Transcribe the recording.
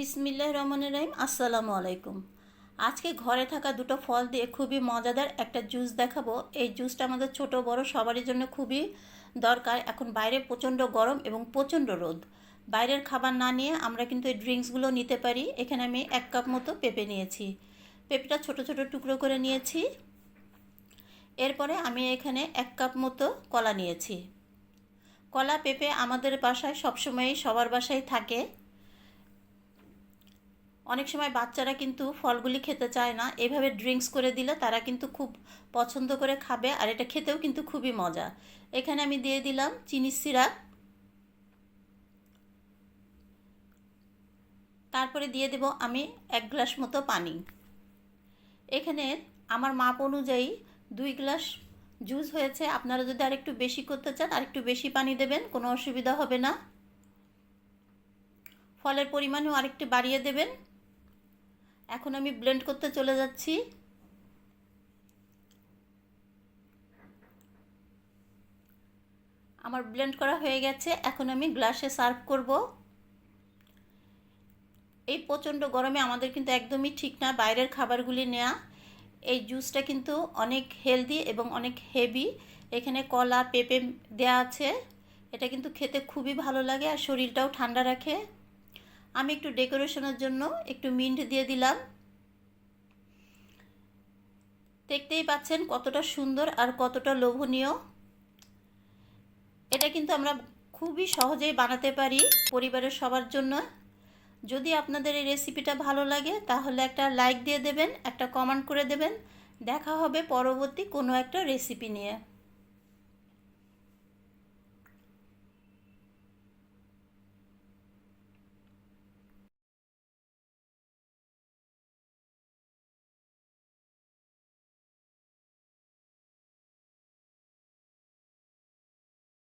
বিসমিল্লাহ রহমান রহিম, আসসালামু আলাইকুম। আজকে ঘরে থাকা দুটো ফল দিয়ে খুবই মজাদার একটা জুস দেখাবো। এই জুসটা আমাদের ছোট বড় সবারই জন্য খুবই দরকার। এখন বাইরে প্রচণ্ড গরম এবং প্রচণ্ড রোদ। বাইরের খাবার না নিয়ে আমরা কিন্তু এই ড্রিঙ্কসগুলো নিতে পারি। এখানে আমি এক কাপ মতো পেঁপে নিয়েছি। পেঁপেটা ছোট ছোট টুকরো করে নিয়েছি। এরপরে আমি এখানে এক কাপ মতো কলা নিয়েছি। কলা, পেঁপে আমাদের বাসায় সবসময়ই সবার বাসায় থাকে। অনেক সময় বাচ্চারা কিন্তু ফলগুলি খেতে চায় না। এভাবে ড্রিঙ্কস করে দিলে তারা কিন্তু খুব পছন্দ করে খাবে আর এটা খেতেও কিন্তু খুবই মজা। এখানে আমি দিয়ে দিলাম চিনি সিরাপ। তারপরে দিয়ে দেব আমি এক গ্লাস মতো পানি। এখানে আমার মাপ অনুযায়ী দুই গ্লাস জুস হয়েছে। আপনারা যদি আরেকটু বেশি করতে চান, আরেকটু বেশি পানি দেবেন, কোনো অসুবিধা হবে না। ফলের পরিমাণও আরেকটু বাড়িয়ে দেবেন। এখন আমি ব্লেন্ড করতে চলে যাচ্ছি। আমার ব্লেন্ড করা হয়ে গেছে, এখন আমি গ্লাসে সার্ভ করব। এই প্রচণ্ড গরমে আমাদের কিন্তু একদমই ঠিক না বাইরের খাবারগুলি নেওয়া এই জুসটা কিন্তু অনেক হেলদি এবং অনেক হেভি এখানে কলা, পেঁপে দেওয়া আছে। এটা কিন্তু খেতে খুবই ভালো লাগে আর শরীরটাও ঠান্ডা রাখে। আমি একটু ডেকোরেশনের জন্য একটু মিন্ট দিয়ে দিলাম। দেখতেই পাচ্ছেন কতটা সুন্দর আর কতটা লোভনীয়। এটা কিন্তু আমরা খুবই সহজেই বানাতে পারি পরিবারের সবার জন্য। যদি আপনাদের এই রেসিপিটা ভালো লাগে, তাহলে একটা লাইক দিয়ে দেবেন, একটা কমেন্ট করে দেবেন। দেখা হবে পরবর্তী কোনো একটা রেসিপি নিয়ে।